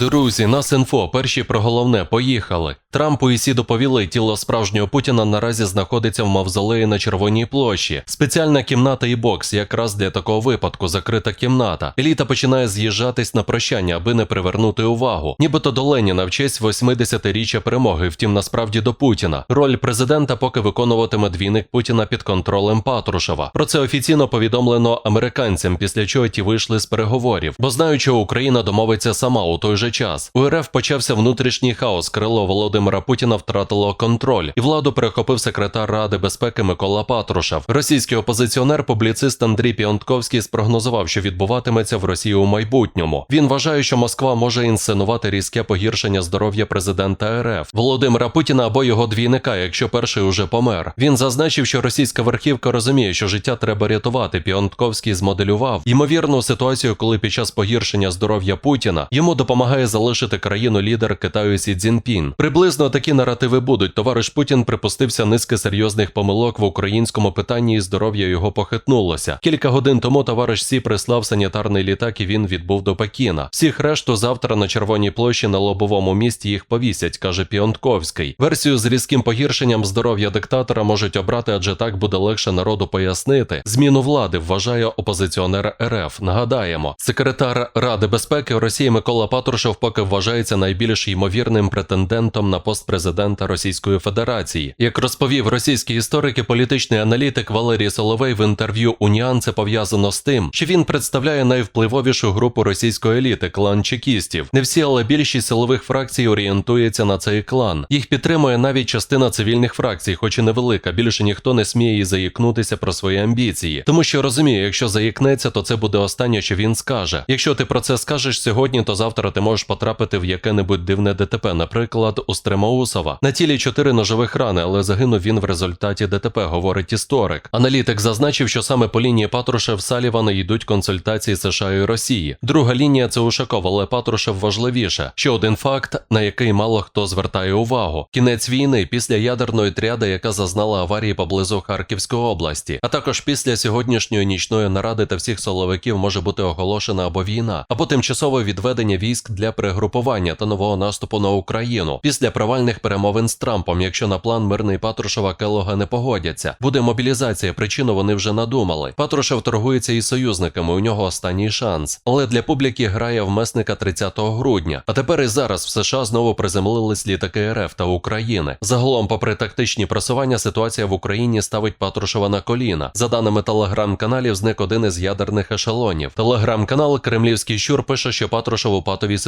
Друзі, нас інфо, перші про головне, поїхали. Трампу і Сі доповіли, тіло справжнього Путіна наразі знаходиться в мавзолеї на Червоній площі. Спеціальна кімната і бокс, якраз для такого випадку, закрита кімната. Еліта починає з'їжджатись на прощання, аби не привернути увагу. Нібито до Леніна в честь 80-річчя перемоги, втім насправді до Путіна. Роль президента поки виконуватиме двійник Путіна під контролем Патрушева. Про це офіційно повідомлено американцям, після чого ті вийшли з переговорів, бо знають, що Україна домовиться сама у той же час. У РФ почався внутрішній хаос. Крило Володимира Путіна втратило контроль, і владу перехопив секретар Ради безпеки Микола Патрушев. Російський опозиціонер, публіцист Андрій Піонтковський спрогнозував, що відбуватиметься в Росії у майбутньому. Він вважає, що Москва може інсценувати різке погіршення здоров'я президента РФ Володимира Путіна або його двійника, якщо перший уже помер. Він зазначив, що російська верхівка розуміє, що життя треба рятувати. Піонтковський змоделював ймовірну ситуацію, коли під час погіршення здоров'я Путіна йому допомагає залишити країну лідер Китаю Сі Цзіньпін. Приблизно такі наративи будуть. Товариш Путін припустився низки серйозних помилок в українському питанні, і здоров'я його похитнулося. Кілька годин тому товариш Сі прислав санітарний літак, і він відбув до Пекіна. Всіх решту завтра на червоній площі на лобовому місті їх повісять, каже Піонтковський. Версію з різким погіршенням здоров'я диктатора можуть обрати, адже так буде легше народу пояснити. Зміну влади вважає опозиціонер РФ. Нагадаємо, секретар Ради безпеки Росії Микола Патрушев поки вважається найбільш ймовірним претендентом на пост президента Російської Федерації. Як розповів російський історик і політичний аналітик Валерій Соловей в інтерв'ю Уніан, це пов'язано з тим, що він представляє найвпливовішу групу російської еліти клан чекістів. Не всі, але більшість силових фракцій орієнтується на цей клан. Їх підтримує навіть частина цивільних фракцій, хоч і невелика. Більше ніхто не сміє і заїкнутися про свої амбіції, тому що розуміє, якщо заїкнеться, то це буде останнє, що він скаже. Якщо ти про це скажеш сьогодні, то завтра ти можеш потрапити в яке-небудь дивне ДТП, наприклад, у Стремоусова. На тілі чотири ножових рани, але загинув він в результаті ДТП, говорить історик. Аналітик зазначив, що саме по лінії Патрушев Салівана йдуть консультації США і Росії. Друга лінія це Ушаков, але Патрушев важливіше. Ще один факт, на який мало хто звертає увагу: кінець війни після ядерної тряди, яка зазнала аварії поблизу Харківської області, а також після сьогоднішньої нічної наради та всіх соловиків може бути оголошена або війна, або тимчасове відведення військ для перегрупування та нового наступу на Україну після провальних перемовин з Трампом, якщо на план мирний Патрушева Келога не погодяться. Буде мобілізація. Причину вони вже надумали. Патрушев торгується із союзниками. У нього останній шанс. Але для публіки грає в месника 30 грудня. А тепер і зараз в США знову приземлились літаки РФ та України. Загалом, попри тактичні просування, ситуація в Україні ставить Патрушева на коліна. За даними телеграм-каналів, зник один із ядерних ешелонів. Телеграм-канал Кремлівський щур пише, що Патрушев у патовій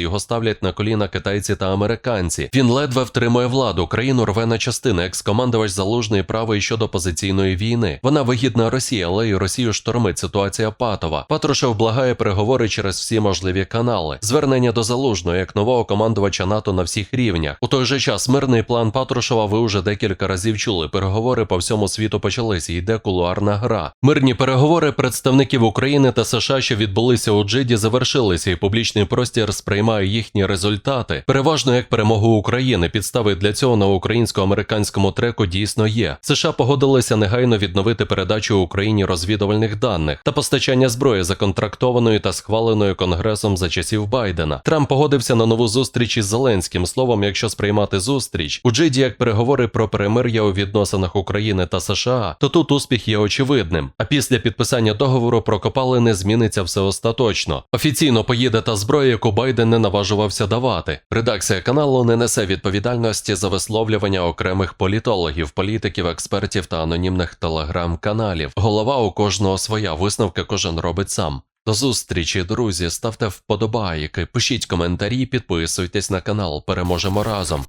його ставлять на коліна китайці та американці. Він ледве втримує владу. Країну рве на частини. Екс-командувач залужний правий щодо позиційної війни. Вона вигідна Росії, але й Росію штормить ситуація патова. Патрушев благає переговори через всі можливі канали. Звернення до залужного як нового командувача НАТО на всіх рівнях. У той же час мирний план Патрушева ви вже декілька разів чули. Переговори по всьому світу почалися. Йде кулуарна гра. Мирні переговори представників України та США, що відбулися у Джиді, завершилися, і публічний простір сприймає їхні результати. Переважно як перемогу України. Підстави для цього на українсько-американському треку дійсно є. США погодилися негайно відновити передачу Україні розвідувальних даних та постачання зброї законтрактованої та схваленої Конгресом за часів Байдена. Трамп погодився на нову зустріч із Зеленським. Словом, якщо сприймати зустріч у Джиді як переговори про перемир'я у відносинах України та США, то тут успіх є очевидним. А після підписання договору про копалини зміниться все остаточно. Офіційно поїде та зброя, яку Байден не наважувався давати. Редакція каналу не несе відповідальності за висловлювання окремих політологів, політиків, експертів та анонімних телеграм-каналів. Голова у кожного своя висновки кожен робить сам. До зустрічі, друзі. Ставте вподобайки, пишіть коментарі, підписуйтесь на канал. Переможемо разом.